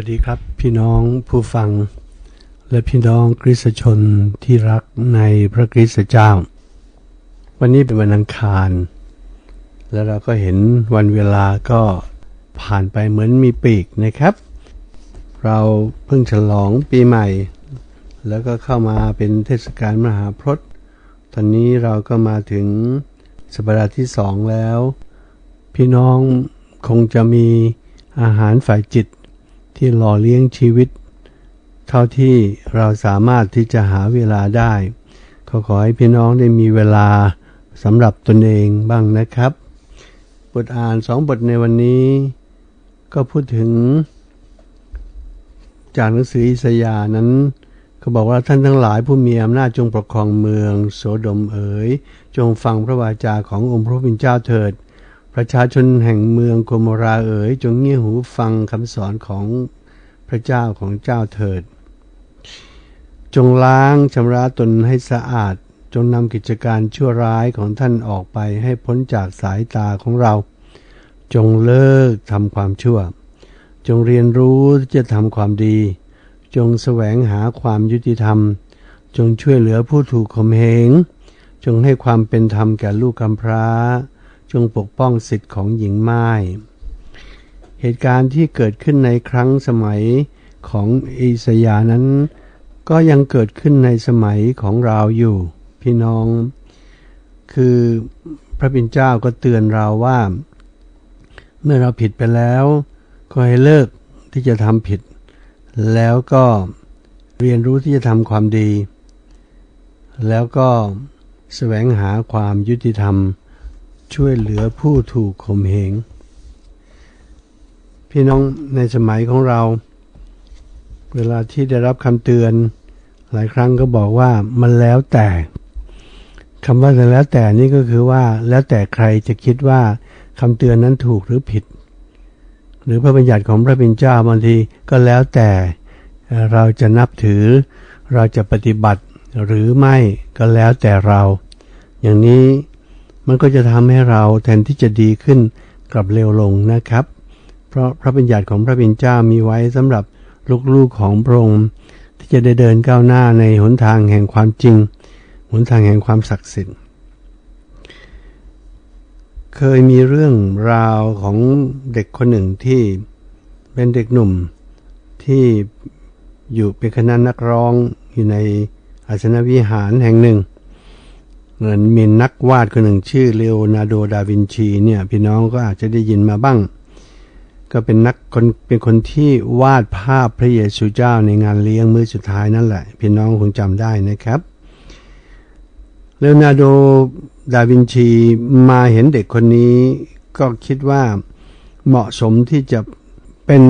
ัสดีครับ พี่น้องผู้ฟัง และพี่น้องคริสชนที่รักในพระคริสตเจ้า วันนี้เป็นวันอังคาร แล้วเราก็เห็นวันเวลาก็ผ่านไปเหมือนมีปีกนะครับ เราเพิ่งฉลองปีใหม่ แล้วก็เข้ามาเป็นเทศกาลมหาพรตตอนนี้เราก็มาถึงสัปดาห์ที่สองแล้ว พี่น้องคงจะมีอาหารฝ่ายจิต ที่หล่อเลี้ยงชีวิต เท่าที่เราสามารถที่จะหาเวลาได้ ขอขอให้พี่น้องได้มีเวลาสำหรับตนเองบ้างนะครับ บทอ่านสองบทในวันนี้ ก็พูดถึง จากหนังสืออิสยานั้นเขาบอกว่าท่านทั้งหลายผู้มีอำนาจจงปกครองเมือง โสดมเอ๋ย จงฟังพระวาจาขององค์พระผู้เป็นเจ้าเถิด ประชาชนแห่งเมืองโกโมราเอ๋ยจงเงี่ยหูฟังคำสอนของพระเจ้าของเจ้าเถิด จงล้างชำระตนให้สะอาด จงนำกิจการชั่วร้ายของท่านออกไปให้พ้นจากสายตาของเรา จงเลิกทำความชั่ว จงเรียนรู้จะทำความดี จงแสวงหาความยุติธรรม จงช่วยเหลือผู้ถูกข่มเหงจงให้ความเป็นธรรมแก่ลูกกำพร้า จงปกป้องสิทธิ์ของหญิงไม้ เหตุการณ์ที่เกิดขึ้นในครั้งสมัยของอิสยานั้น ก็ยังเกิดขึ้นในสมัยของเราอยู่ พี่น้อง คือพระบิณเจ้าก็เตือนเราว่า เมื่อเราผิดไปแล้ว ก็ให้เลิกที่จะทำผิด แล้วก็เรียนรู้ที่จะทำความดี แล้วก็แสวงหาความยุติธรรม ช่วยเหลือผู้ถูกข่มเหง พี่น้องในสมัยของเรา เวลาที่ได้รับคำเตือน หลายครั้งก็บอกว่ามันแล้วแต่คำว่าแล้วแต่นี่ก็คือว่าแล้วแต่ใครจะคิดว่าคำเตือนนั้นถูกหรือผิด หรือพระบัญญัติของพระเป็นเจ้าบางทีก็แล้วแต่เราจะนับถือ เราจะปฏิบัติหรือไม่ก็แล้วแต่เรา อย่างนี้ มันก็จะทำให้เราแทนที่จะดีขึ้นกลับเร็วลงนะครับ เพราะพระบัญญัติของพระเป็นเจ้ามีไว้สำหรับลูกๆของพระองค์ที่จะได้เดินก้าวหน้าในหนทางแห่งความจริง หนทางแห่งความศักดิ์สิทธิ์ เคยมีเรื่องราวของเด็กคนหนึ่งที่เป็นเด็กหนุ่มที่อยู่เป็นคณะนักร้องอยู่ในอาสนวิหารแห่งหนึ่ง เหมือนมีนักวาดคนหนึ่งชื่อเลโอนารโด ดาวินชีเนี่ยพี่น้องก็อาจจะได้ยินมาบ้าง ก็เป็นนักคนเป็นคนที่วาดภาพพระเยซูเจ้าในงานเลี้ยงมื้อสุดท้ายนั่นแหละ พี่น้องคงจำได้นะครับเลโอนารโด ดาวินชีมาเห็นเด็กคนนี้ ก็คิดว่าเหมาะสมที่จะเป็น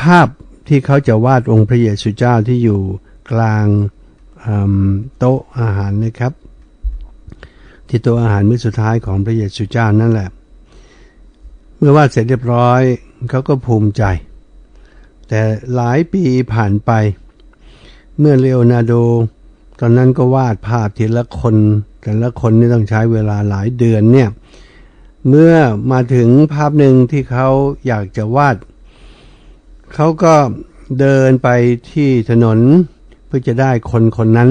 ภาพที่เขาจะวาดองค์พระเยซูเจ้าที่อยู่กลางโต๊ะอาหารนะครับ ที่ต๊ะอาหารมื้อสุดท้ายของพระเยซูเจ้านั่นแหละ เมื่อวาดเสร็จเรียบร้อยเขาก็ภูมิใจ แต่หลายปีผ่านไป เมื่อเลโอนาโด ตอนนั้นก็วาดภาพทีละคน แต่ละคนนี่ต้องใช้เวลาหลายเดือนเนี่ยเมื่อมาถึงภาพหนึ่งที่เขาอยากจะวาด เขาก็เดินไปที่ถนนเพื่อจะได้คนคนนั้น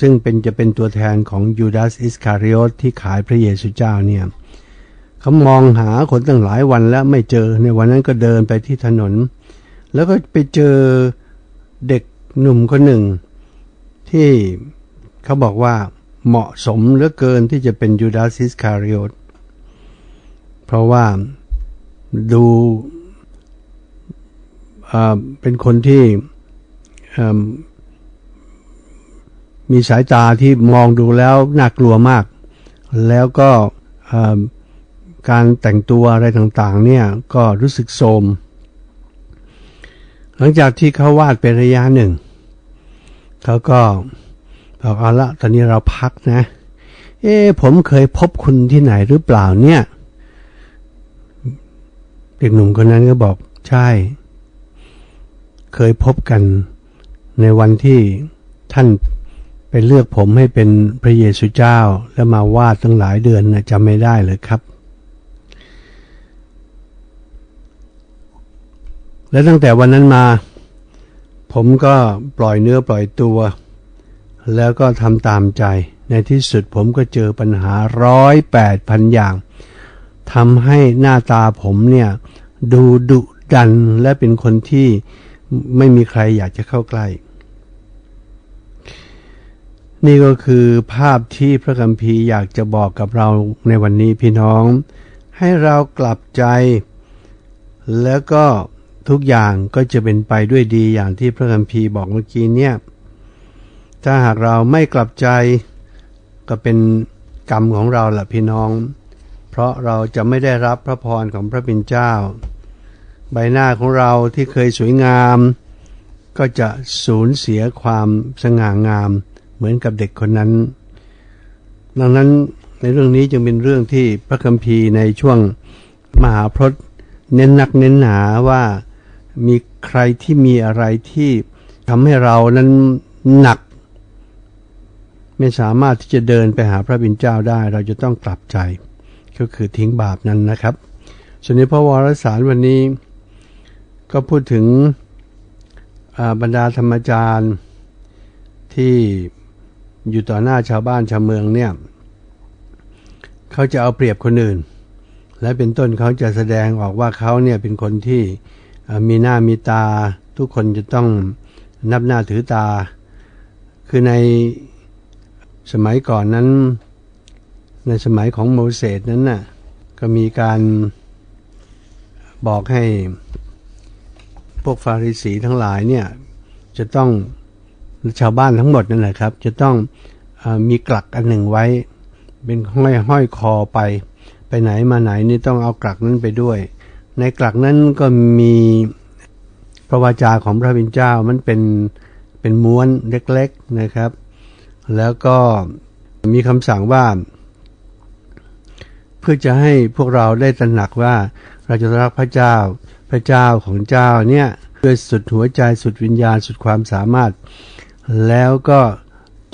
ซึ่งเป็นจะเป็นตัวแทนของยูดาสอิสคาริโอตที่ขายพระเยซูเจ้าเนี่ยเขามองหาคนตั้งหลายวันแล้วไม่เจอในวันนั้นก็เดินไปที่ถนน แล้วก็ไปเจอเด็กหนุ่มคนหนึ่ง ที่เขาบอกว่าเหมาะสมเหลือเกินที่จะเป็นยูดาสอิสคาริโอตเพราะว่าดูเป็นคนที่ มีสายตาที่มองดูแล้วน่ากลัวมาก แล้วก็การแต่งตัวอะไรต่างๆเนี่ยก็รู้สึกโทมหลังจากที่เขาวาดเป็นระยะหนึ่ง เขาก็บอกเอาละตอนนี้เราพักนะ เอ๊ผมเคยพบคุณที่ไหนหรือเปล่าเนี่ย เด็กหนุ่มคนนั้นก็บอกใช่ เคยพบกันในวันที่ท่าน เลือกผมให้เป็นพระเยซูเจ้า แล้วมาวาดตั้งหลายเดือนนะจำไม่ได้เลยครับ และตั้งแต่วันนั้นมา ผมก็ปล่อยเนื้อปล่อยตัว แล้วก็ทำตามใจ ในที่สุดผมก็เจอปัญหาร้อยแปดพันอย่างทำให้หน้าตาผมเนี่ยดูดุดันและเป็นคนที่ไม่มีใครอยากจะเข้าใกล้ นี่ก็คือภาพที่พระคัมภีร์อยากจะบอกกับเราในวันนี้พี่น้อง ให้เรากลับใจ แล้วก็ทุกอย่างก็จะเป็นไปด้วยดีอย่างที่พระคัมภีร์บอกเมื่อกี้เนี่ย ถ้าหากเราไม่กลับใจก็เป็นกรรมของเราแหละพี่น้อง เพราะเราจะไม่ได้รับพระพรของพระบิดเจ้า ใบหน้าของเราที่เคยสวยงาม ก็จะสูญเสียความสง่างาม เหมือนกับเด็กคนนั้น ดังนั้นในเรื่องนี้จึงเป็นเรื่องที่พระคัมภีร์ในช่วงมหาพรตเน้นนักเน้นหนาว่ามีใครที่มีอะไรที่ทำให้เรานั้นหนัก ไม่สามารถที่จะเดินไปหาพระบิดเจ้าได้ เราจะต้องกลับใจ ก็คือทิ้งบาปนั้นนะครับส่วนในพระวรสารวันนี้ ก็พูดถึงบรรดาธรรมจารย์ที่ อยู่ต่อหน้าชาวบ้านชาวเมืองเนี่ยเขาจะเอาเปรียบคนอื่น และเป็นต้นเขาจะแสดงออกว่าเขาเนี่ยเป็นคนที่มีหน้ามีตา ทุกคนจะต้องนับหน้าถือตา คือในสมัยก่อนนั้น ในสมัยของโมเสสนั้นน่ะก็มีการบอกให้พวกฟาริสีทั้งหลายเนี่ยจะต้อง ชาวบ้านทั้งหมดนั่นแหละครับ จะต้องอมีกลักอันหนึ่งไว้ เป็นห้อยห้อยคอไป ไปไหนมาไหนนี่ต้องเอากลักนั้นไปด้วย ในกลักนั้นก็มีพระวาจาของพระบิดเจ้ามันเป็นเป็นม้วนเล็กๆนะครับ แล้วก็มีคำสั่งว่า เพื่อจะให้พวกเราได้ตระหนักว่าเราจะรักพระเจ้าพระเจ้าของเจ้าเนี่ยด้วยสุดหัวใจสุดวิญญาณสุดความสามารถ แล้วก็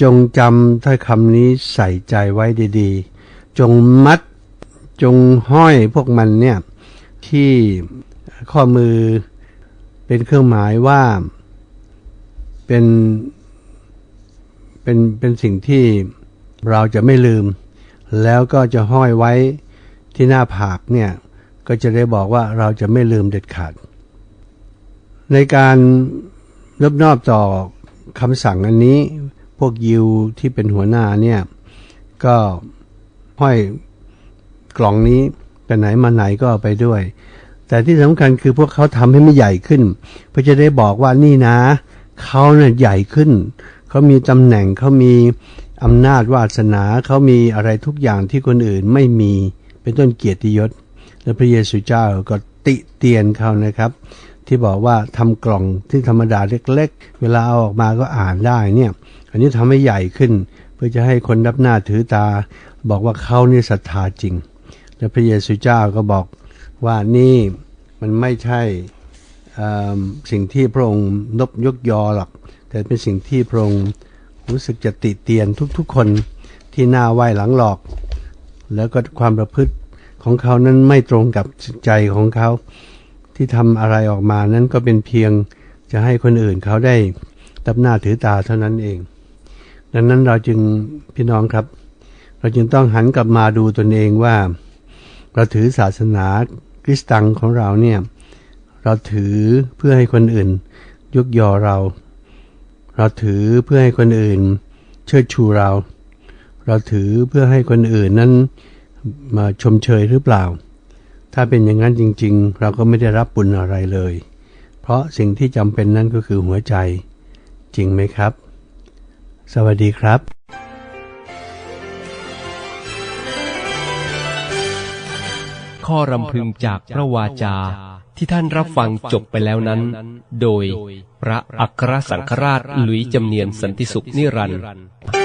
จงจำถ้อยคำนี้ใส่ใจไว้ดีๆ จงมัดจงห้อยพวกมันเนี่ย ที่ข้อมือเป็นเครื่องหมายว่าเป็นเป็นเป็นสิ่งที่เราจะไม่ลืม แล้วก็จะห้อยไว้ที่หน้าผากเนี่ย ก็จะได้บอกว่าเราจะไม่ลืมเด็ดขาด ในการรบนอบต่อ คำสั่งอันนี้พวกยิวที่เป็นหัวหน้าเนี่ย ก็ห้อยกล่องนี้ไปไหนมาไหนก็เอาไปด้วย แต่ที่สำคัญคือพวกเขาทำให้ไม่ใหญ่ขึ้น เพื่อจะได้บอกว่านี่นะ เขาเนี่ยใหญ่ขึ้น เขามีตำแหน่งเขามีอำนาจวาสนาเขามีอะไรทุกอย่างที่คนอื่นไม่มีเป็นต้นเกียรติยศ และพระเยซูเจ้าก็ติเตียนเขานะครับ ที่บอกว่าทำกล่องที่ธรรมดาเล็ก ๆ เวลาเอาออกมาก็อ่านได้เนี่ย อันนี้ทำให้ใหญ่ขึ้น เพื่อจะให้คนนับหน้าถือตา บอกว่าเขานี่ศรัทธาจริง และพระเยซูเจ้าก็บอกว่านี่มันไม่ใช่สิ่งที่พระองค์นบยกยอหรอก แต่เป็นสิ่งที่พระองค์รู้สึกจะติเตียนทุกๆคนที่หน้าไหวหลังหลอก แล้วก็ความประพฤติของเขานั้นไม่ตรงกับใจของเขา ที่ทำอะไรออกมานั้นก็เป็นเพียงจะให้คนอื่นเขาได้ตับหน้าถือตาเท่านั้นเอง ดังนั้นเราจึงพี่น้องครับ เราจึงต้องหันกลับมาดูตนเองว่า เราถือศาสนาคริสตังของเราเนี่ยเราถือเพื่อให้คนอื่นยกยอเรา เราถือเพื่อให้คนอื่น เชิดชูเรา เราถือเพื่อให้คนอื่นนั้นมาชมเชยหรือเปล่า ถ้าเป็นอย่างนั้นจริง ๆ เราก็ไม่ได้รับบุญอะไรเลย เพราะสิ่งที่จำเป็นนั้นก็คือหัวใจ จริงไหมครับ สวัสดีครับข้อรำพึงจากพระวาจาที่ท่านรับฟังจบไปแล้วนั้น โดยพระอัครสังฆราชหลุยจำเนียนสันติสุขนิรันดร์